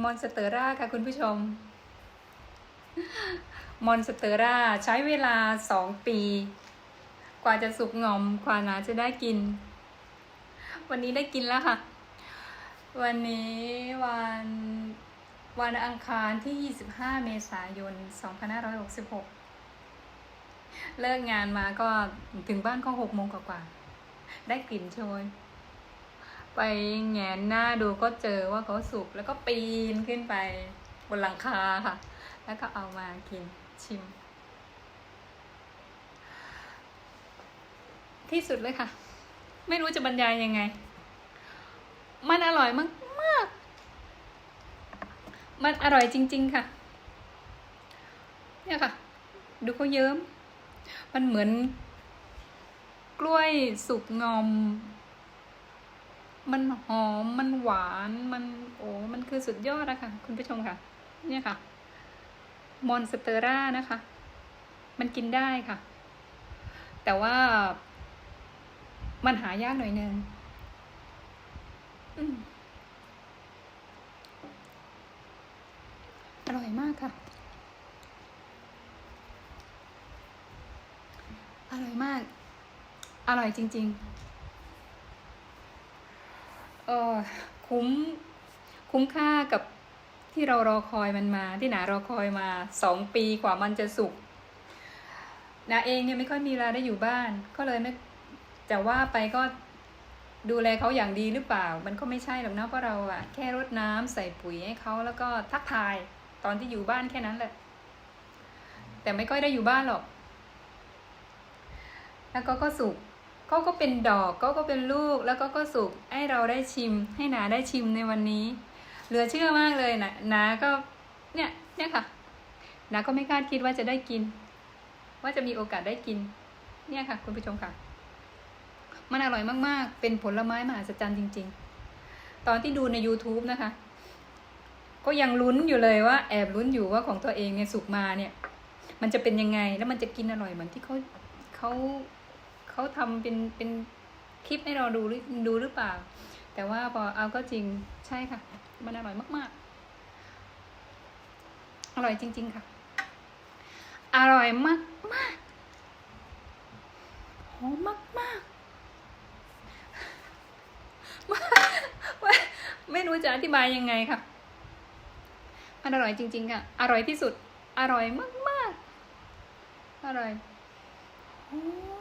มอนสเตอร่าค่ะคุณผู้ชม มอนสเตอร่าใช้เวลาสองปี กว่าจะสุกงอมกว่านาจะได้กิน วันนี้ได้กินแล้วค่ะ วันนี้วันวันอังคารที่ 25 เมษายน 2566 เลิกงานมาก็ถึงบ้านก็หกโมงกว่าๆได้กลิ่นโชย ไปแงนหน้าดูก็เจอว่าเขาสุกแล้วก็ปีนขึ้นไปบนหลังคาค่ะ แล้วก็เอามากินชิม ที่สุดเลยค่ะ ไม่รู้จะบรรยายยังไง มันอร่อยมากมาก มันอร่อยจริง ๆ ค่ะ เนี่ยค่ะ ดูเขาเยิ้ม มันเหมือนกล้วยสุกงอม มันหอมมันหวานมันโอ้มันคือสุดยอดนะค่ะ คุณผู้ชมค่ะ เนี่ยค่ะ มอนสเตอร่านะคะ มันกินได้ค่ะ แต่ว่ามันหายากหน่อยนึงอืมอร่อยมากค่ะ อร่อยมาก อร่อยจริง ๆ เออคุ้มคุ้มค่ากับที่เรารอคอยมันมา ที่หนารอคอยมาสองปีกว่ามันจะสุกนาเองเนี่ยไม่ค่อยมีเวลาได้อยู่บ้าน ก็เลยไม่จะว่าไปก็ดูแลเขาอย่างดีหรือเปล่า มันก็ไม่ใช่หรอกนะเพราะเราอะแค่รดน้ำใส่ปุ๋ยให้เขาแล้วก็ทักทายตอนที่อยู่บ้านแค่นั้นแหละ แต่ไม่ค่อยได้อยู่บ้านหรอก แล้วก็ก็สุก เขาก็เป็นดอกก็ก็เป็นลูกแล้วก็ก็สุกให้เราได้ชิม ให้นาได้ชิมในวันนี้ เหลือเชื่อมากเลยนะนาก็เนี่ยเนี่ยค่ะนาก็ไม่คาดคิดว่าจะได้กิน ว่าจะมีโอกาสได้กิน เนี่ยค่ะ คุณผู้ชมค่ะ มันอร่อยมากๆ เป็นผลไม้มหัศจรรย์จริง ๆ ตอนที่ดูใน YouTube นะคะ ก็ยังลุ้นอยู่เลยว่า แอบลุ้นอยู่ว่าของตัวเองเนี่ยสุกมาเนี่ย มันจะเป็นยังไงแล้วมันจะกินอร่อยเหมือนที่เขาเขา เขาทำเป็นเป็นคลิปให้เราดูดูหรือเปล่า แต่ว่าพอเอาก็จริงใช่ค่ะ มันอร่อยมาก ๆ อร่อยจริง ๆ ค่ะ อร่อยมากมากๆหอมมากมากๆไม่รู้จะอธิบายยังไงค่ะ มันอร่อยจริง ๆ ค่ะ อร่อยที่สุด อร่อยมาก ๆ อร่อยหอม